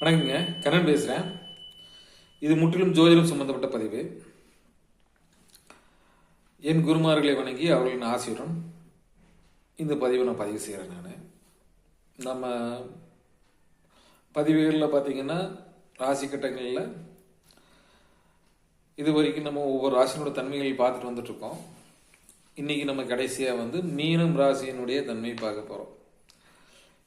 வணக்கங்க. கண்ணன் பேசுகிறேன் இது முற்றிலும் ஜோதிடம் சம்பந்தப்பட்ட பதிவு. என் குருமார்களை வணங்கி அவர்களின் ஆசையுடன் இந்த பதிவை நான் பதிவு செய்கிறேன் நான். நம்ம பதிவுகளில் பார்த்தீங்கன்னா ராசி கட்டங்களில் இது வரைக்கும் நம்ம ஒவ்வொரு ராசியினோட தன்மைகள் பார்த்துட்டு வந்துட்டு இன்றைக்கி இன்னைக்கு நம்ம கடைசியாக வந்து மீனம் ராசியினுடைய தன்மை பார்க்க போகிறோம்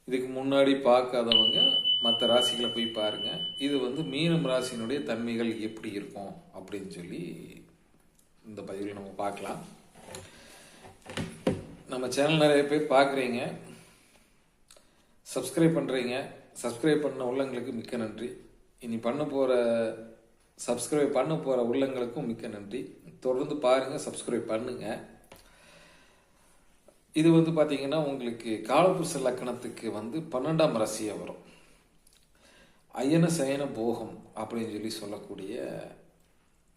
இதுக்கு முன்னாடி பார்க்காதவங்க மற்ற ராசிகளை போய் பாருங்க. இது வந்து மீனம் ராசியினுடைய தன்மைகள் எப்படி இருக்கும் அப்படின்னு சொல்லி இந்த பதிவில் நம்ம பார்க்கலாம். நம்ம சேனல் நிறைய பேர் பார்க்குறீங்க சப்ஸ்கிரைப் பண்ணுறீங்க சப்ஸ்கிரைப் பண்ண உள்ளங்களுக்கு மிக்க நன்றி. இனி பண்ண போகிற சப்ஸ்கிரைப் பண்ண போகிற உள்ளங்களுக்கும் மிக்க நன்றி. தொடர்ந்து பாருங்கள் சப்ஸ்கிரைப் பண்ணுங்கள் இது வந்து பார்த்தீங்கன்னா உங்களுக்கு காலபுருஷ லக்கணத்துக்கு வந்து பன்னெண்டாம் ராசியாக வரும். அயன சயன போகம் அப்படின்னு சொல்லி சொல்லக்கூடிய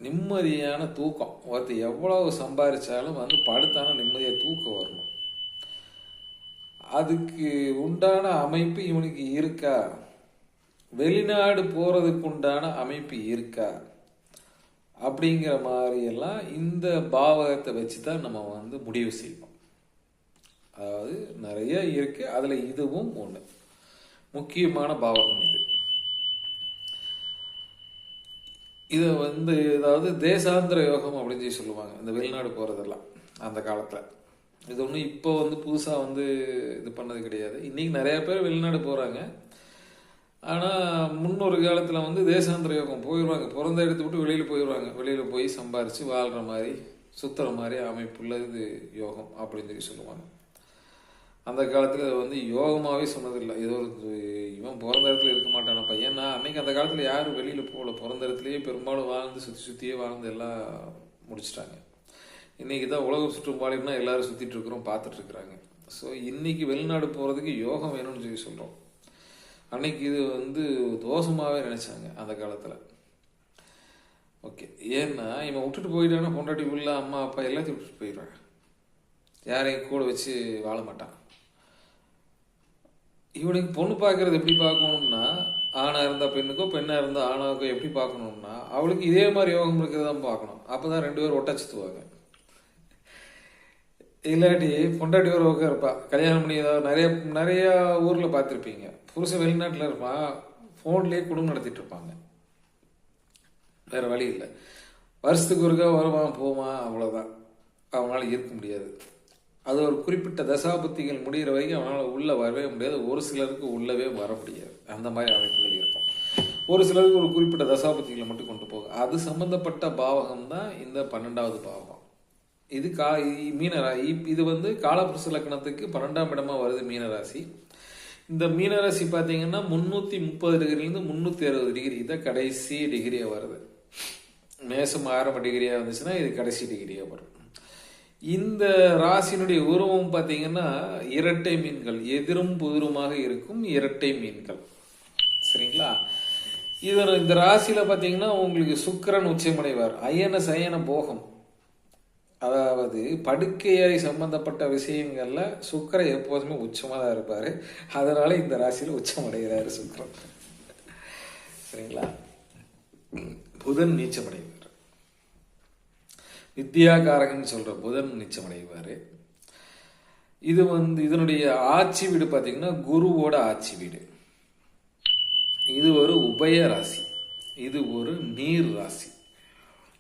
நிம்மதியான தூக்கம். ஒருத்தர் எவ்வளவு சம்பாதிச்சாலும் வந்து படுத்தான நிம்மதியாக தூக்கம் வரணும். அதுக்கு உண்டான அமைப்பு இவனுக்கு இருக்கா? வெளிநாடு போகிறதுக்கு உண்டான அமைப்பு இருக்கா? அப்படிங்கிற மாதிரியெல்லாம் இந்த பாவகத்தை வச்சு தான் நம்ம வந்து முடிவு செய்வோம் அதாவது நிறைய இருக்குது அதில் இதுவும் ஒன்று முக்கியமான பாவகம் இது. இதை வந்து ஏதாவது தேசாந்திர யோகம் அப்படின்னு சொல்லி சொல்லுவாங்க. இந்த வெளிநாடு போகிறதெல்லாம் அந்த காலத்தில். இது ஒன்றும் இப்போ வந்து புதுசாக வந்து இது பண்ணது கிடையாது. இன்றைக்கி நிறையா பேர் வெளிநாடு போகிறாங்க ஆனால் முன்னொரு காலத்தில் வந்து தேசாந்திர யோகம் போயிடுவாங்க பிறந்த எடுத்து விட்டு வெளியில் போயிடுவாங்க வெளியில் போய் சம்பாரித்து வாழ்கிற மாதிரி சுற்றுற மாதிரி அமைப்புள்ள இது யோகம் அப்படின்னு சொல்லி சொல்லுவாங்க. அந்த காலத்தில் வந்து யோகமாகவே சொன்னதில்லை. ஏதோ ஒரு இவன் பிறந்த இடத்துல இருக்க மாட்டான். பையன் ஏன்னா அன்னைக்கு அந்த காலத்தில் யாரும் வெளியில் போகல. பிறந்த இடத்துலையே பெரும்பாலும் வாழ்ந்து சுற்றி சுற்றியே வாழ்ந்து எல்லாம் முடிச்சிட்டாங்க. இன்னைக்கு தான் உலக சுற்றுப்பாளையம்னா எல்லாரும் சுற்றிட்டு இருக்கிறோம் பார்த்துட்டு இருக்கிறாங்க. ஸோ இன்னைக்கு வெளிநாடு போகிறதுக்கு யோகம் வேணும்னு சொல்லி சொல்கிறோம் அன்னைக்கு இது வந்து தோஷமாகவே நினச்சாங்க அந்த காலத்தில். ஓகே ஏன்னா இவன் விட்டுட்டு போயிட்டான்னா பொண்டாட்டி உள்ள அம்மா அப்பா எல்லாத்தையும் விட்டுட்டு போயிடுறாங்க. யாரையும் கூட வச்சு வாழ மாட்டான். இவனுக்கு பொண்ணு பார்க்கறது எப்படி பார்க்கணும்னா ஆணாக இருந்தால் பெண்ணுக்கோ பெண்ணாக இருந்தால் ஆணாவுக்கோ எப்படி பார்க்கணும்னா அவளுக்கு இதே மாதிரி யோகம் இருக்கிறது தான் பார்க்கணும். அப்போ தான் ரெண்டு பேரும் ஒட்டச்சுத்துவாங்க இல்லாட்டி பொண்டாட்டி ஒரு பக்கம் இருப்பா. கல்யாணம் பண்ணி ஏதாவது நிறைய நிறைய ஊரில் பார்த்துருப்பீங்க. புருஷன் வெளிநாட்டில் இருப்பான் ஃபோன்லேயே குடும்பம் நடத்திட்டு இருப்பாங்க. வேற வழி இல்லை. வருஷத்துக்கு ஒருக்கா வருவான் போவான் அவ்வளோதான் அவனால் இருக்க முடியாது. அது ஒரு குறிப்பிட்ட தசாபுத்திகள் முடிகிற வரைக்கும் அவனால் உள்ளே வரவே முடியாது. ஒரு சிலருக்கு உள்ளவே வர முடியாது. அந்த மாதிரி அமைப்புகள் இருக்கும். ஒரு சிலருக்கு ஒரு குறிப்பிட்ட தசாபுத்திகளை மட்டும் கொண்டு போகும் அது சம்பந்தப்பட்ட பாவகம் தான் இந்த பன்னெண்டாவது பாவகம். இது கா மீனரா இது வந்து காலபுருஷ லக்கணத்துக்கு பன்னெண்டாம் இடமா வருது மீனராசி. இந்த மீனராசி பார்த்தீங்கன்னா முந்நூற்றி முப்பது டிகிரிலேருந்து முந்நூற்றி அறுபது டிகிரி. இதான் கடைசி டிகிரியாக வருது. மேசம் ஆரம்ப டிகிரியாக வந்துச்சுன்னா இது கடைசி டிகிரியாக வரும். இந்த ராசியினுடைய உருவம் பார்த்தீங்கன்னா இரட்டை மீன்கள். எதிரும் புதிருமாக இருக்கும் இரட்டை மீன்கள். சரிங்களா? இதில் இந்த ராசியில் பார்த்தீங்கன்னா உங்களுக்கு சுக்கரன் உச்சமடைவார். அயன சயன போகம். அதாவது படுக்கையாய் சம்பந்தப்பட்ட விஷயங்களில் சுக்கரன் எப்போதுமே உச்சமாக தான் இருப்பார். அதனால் இந்த ராசியில் உச்சமடைகிறார் சுக்கரன். சரிங்களா? புதன் நீச்சமடைவார். வித்யாகாரகன் சொல்கிற புதன் நிச்சமடைவார் இது வந்து இதனுடைய ஆட்சி வீடு பார்த்தீங்கன்னா குருவோட ஆட்சி வீடு. இது ஒரு உபய ராசி. இது ஒரு நீர் ராசி.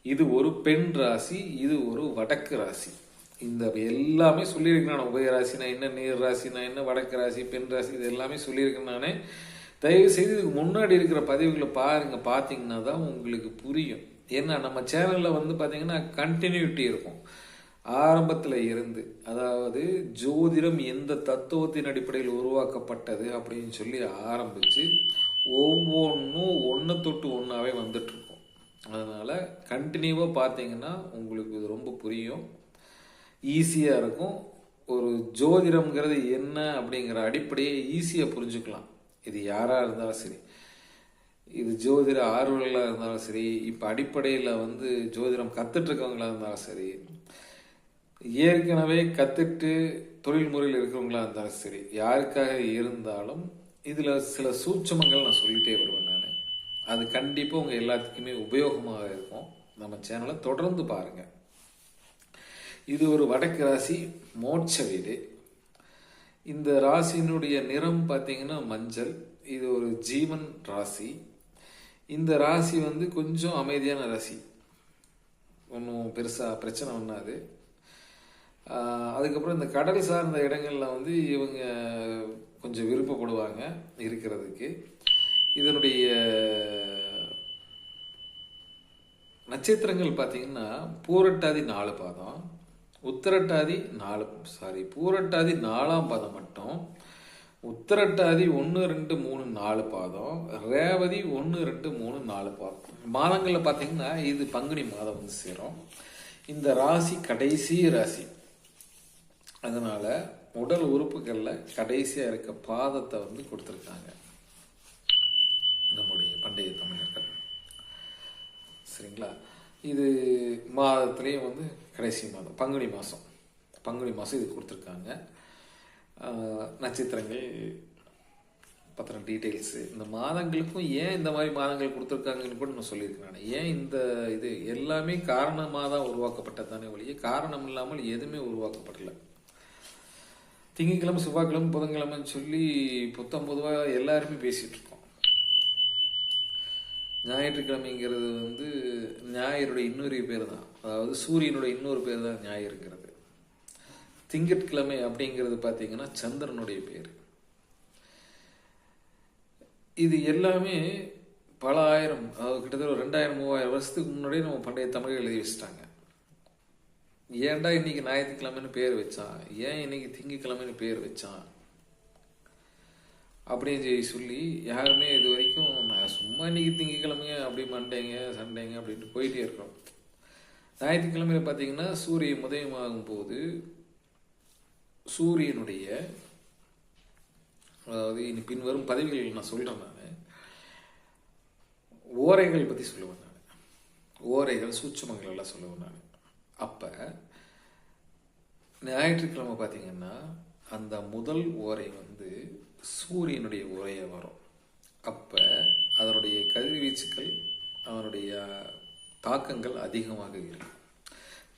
இது ஒரு பெண் ராசி இது ஒரு வடக்கு ராசி. இந்த எல்லாமே சொல்லியிருக்கேன் நான். உபய ராசினா என்ன நீர் ராசினா என்ன வடக்கு ராசி பெண் ராசி இது எல்லாமே சொல்லியிருக்கேன் நானே. தயவு செய்து இதுக்கு முன்னாடி இருக்கிற பதிவுகளை பாருங்க. பார்த்தீங்கன்னா தான் உங்களுக்கு புரியும். ஏன்னா நம்ம சேனலில் வந்து பார்த்தீங்கன்னா கண்டினியூட்டி இருக்கும். ஆரம்பத்தில் இருந்து அதாவது ஜோதிடம் எந்த தத்துவத்தின் அடிப்படையில் உருவாக்கப்பட்டது அப்படின்னு சொல்லி ஆரம்பித்து ஒவ்வொன்றும் ஒன்று தொட்டு ஒன்றாவே வந்துட்டுருக்கும். அதனால் கண்டினியூவாக பார்த்தீங்கன்னா உங்களுக்கு இது ரொம்ப புரியும். ஈஸியாக இருக்கும். ஒரு ஜோதிடம்ங்கிறது என்ன அப்படிங்கிற அடிப்படையை ஈஸியாக புரிஞ்சுக்கலாம். இது யாராக இருந்தாலும் சரி. இது ஜோதிட ஆர்வலர்களாக இருந்தாலும் சரி இப்போ அடிப்படையில் வந்து ஜோதிடம் கற்றுட்ருக்கவங்களா இருந்தாலும் சரி ஏற்கனவே கற்றுட்டு தொழில் முறையில் இருக்கிறவங்களா இருந்தாலும் சரி யாருக்காக இருந்தாலும் இதில் சில சூட்சமங்கள் நான் சொல்லிட்டே வருவேன் நான். அது கண்டிப்பாக உங்கள் எல்லாத்துக்குமே உபயோகமாக இருக்கும். நம்ம சேனலை தொடர்ந்து பாருங்கள் இது ஒரு வடக்கு ராசி மோட்ச வீடு. இந்த ராசியினுடைய நிறம் பார்த்தீங்கன்னா மஞ்சள். இது ஒரு ஜீவன் ராசி. இந்த ராசி வந்து கொஞ்சம் அமைதியான ராசி. ஒன்றும் பெருசாக பிரச்சனை ஒன்றாது அதுக்கப்புறம் இந்த கடல் சார்ந்த இடங்களில் வந்து இவங்க கொஞ்சம் விருப்பப்படுவாங்க இருக்கிறதுக்கு. இதனுடைய நட்சத்திரங்கள் பார்த்தீங்கன்னா பூரட்டாதி நாலு பாதம் உத்தரட்டாதி நாலு சாரி பூரட்டாதி நாலாம் பாதம் மட்டும். உத்திரட்டாதி ஒன்று ரெண்டு மூணு நாலு பாதம். ரேவதி ஒன்று ரெண்டு மூணு நாலு பாதம். மாதங்களில் பார்த்தீங்கன்னா இது பங்குனி மாதம் வந்து சேரும். இந்த ராசி கடைசி ராசி. அதனால உடல் உறுப்புகளில் கடைசியாக இருக்க பாதத்தை வந்து கொடுத்துருக்காங்க. நம்முடைய பண்டைய தமிழர்கள். சரிங்களா? இது மாதத்துலேயும் வந்து கடைசி மாதம் பங்குனி மாதம் பங்குனி மாதம் இது கொடுத்துருக்காங்க. நட்சத்திரங்கள் பத்திரம் டீட்டெயில்ஸு இந்த மாதங்களுக்கும் ஏன் இந்த மாதிரி மாதங்கள் கொடுத்துருக்காங்கன்னு கூட நான் சொல்லியிருக்கேன் நான். ஏன் இந்த இது எல்லாமே காரணமாக தான் உருவாக்கப்பட்டது தானே ஒழிய காரணம் இல்லாமல் எதுவுமே உருவாக்கப்படலை. திங்கக்கிழமை செவ்வாய்க்கிழமை புதன்கிழமைன்னு சொல்லி புத்தம் பொதுவாக எல்லாருமே பேசிகிட்டு இருக்கோம். ஞாயிற்றுக்கிழமைங்கிறது வந்து ஞாயிறுடைய இன்னொரு பேர் தான். அதாவது சூரியனுடைய இன்னொரு பேர் தான் ஞாயிறுங்கிறது. திங்கட்கிழமை அப்படிங்கிறது பார்த்தீங்கன்னா சந்திரனுடைய பேர். இது எல்லாமே பல ஆயிரம் அதாவது கிட்டத்தட்ட ஒரு ரெண்டாயிரம் மூவாயிரம் வருஷத்துக்கு முன்னாடியே நம்ம பண்டைய தமிழ் எழுதி வச்சுட்டாங்க. ஏன்டா இன்னைக்கு ஞாயிற்றுக்கிழமைன்னு பேர் வச்சான்? ஏன் இன்னைக்கு திங்கக்கிழமைன்னு பேர் வச்சான்? அப்படின்னு சொல்லி சொல்லி யாருமே இது வரைக்கும் நான் சும்மா இன்னைக்கு திங்கக்கிழமைங்க அப்படி மண்டேங்க சண்டேங்க அப்படின்ட்டு போயிட்டே இருக்கிறோம். ஞாயிற்றுக்கிழமையில பார்த்தீங்கன்னா சூரியன் உதயமாகும் போது சூரியனுடைய அதாவது இனி பின்வரும் பதவிகள் நான் சொல்கிறேன் நான். ஓரைகள் பற்றி சொல்லுவேன் நான். ஓரைகள் சூட்சமங்கள் எல்லாம் சொல்லுவேன் நான். அப்போ ஞாயிற்றுக்கிழமை பார்த்தீங்கன்னா அந்த முதல் ஓரை வந்து சூரியனுடைய உரையை வரும். அப்போ அதனுடைய கதிர்வீச்சுக்கள் அவனுடைய தாக்கங்கள் அதிகமாக இருக்கும்.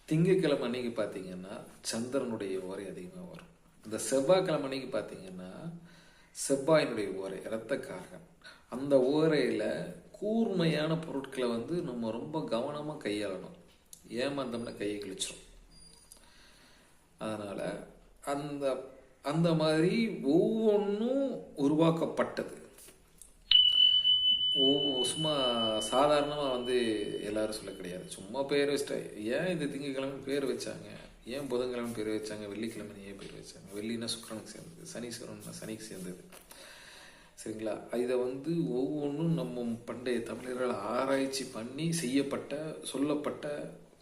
திங்கக்கிழமை அன்னைக்கு பார்த்தீங்கன்னா சந்திரனுடைய ஓரை அதிகமாக வரும். இந்த செவ்வாய்க்கிழமை அன்னைக்கு பார்த்தீங்கன்னா செவ்வாயினுடைய ஓரை இரத்தக்காரகன் அந்த ஓரையில் கூர்மையான பொருட்களை வந்து நம்ம ரொம்ப கவனமாக கையாளணும். ஏமாந்தோம்னா கையை கிழிச்சிடும் அதனால் அந்த அந்த மாதிரி ஒவ்வொன்றும் உருவாக்கப்பட்டது. சும்மா சாதாரணமாக வந்து எல்லாரும் சொல்ல கிடையாது. சும்மா பேர் வச்சிட்டா ஏன் இது திங்கக்கிழமை பேர் வச்சாங்க? ஏன் புதன்கிழமை பேர் வச்சாங்க? வெள்ளிக்கிழமை ஏன் பேர் வச்சாங்க? வெள்ளினா சுக்கரனுக்கு சேர்ந்தது சனீஸ்வரன்னா சனிக்கு சேர்ந்தது. சரிங்களா? இதை வந்து ஒவ்வொன்றும் நம்ம பண்டைய தமிழர்கள் ஆராய்ச்சி பண்ணி செய்யப்பட்ட சொல்லப்பட்ட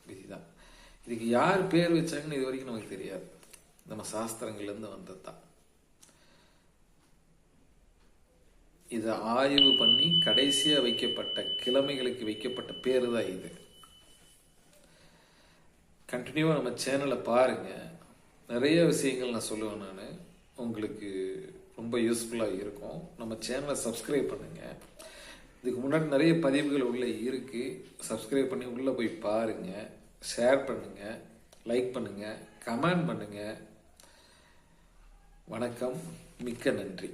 விதி தான் இதுக்கு யார் பேர் வச்சாங்கன்னு இது வரைக்கும் நமக்கு தெரியாது. நம்ம சாஸ்திரங்கள்லேருந்து வந்தது தான் இதை ஆய்வு பண்ணி கடைசியாக வைக்கப்பட்ட கிழமைகளுக்கு வைக்கப்பட்ட பேர் தான் இது. கண்டினியூவாக நம்ம சேனலை பாருங்கள் நிறைய விஷயங்கள் நான் சொல்லுவேன் நான். உங்களுக்கு ரொம்ப யூஸ்ஃபுல்லாக இருக்கும். நம்ம சேனலை சப்ஸ்கிரைப் பண்ணுங்கள் இதுக்கு முன்னாடி நிறைய பதிவுகள் உள்ளே இருக்குது சப்ஸ்கிரைப் பண்ணி உள்ளே போய் பாருங்கள் ஷேர் பண்ணுங்கள் லைக் பண்ணுங்கள் கமெண்ட் பண்ணுங்கள் வணக்கம். மிக்க நன்றி.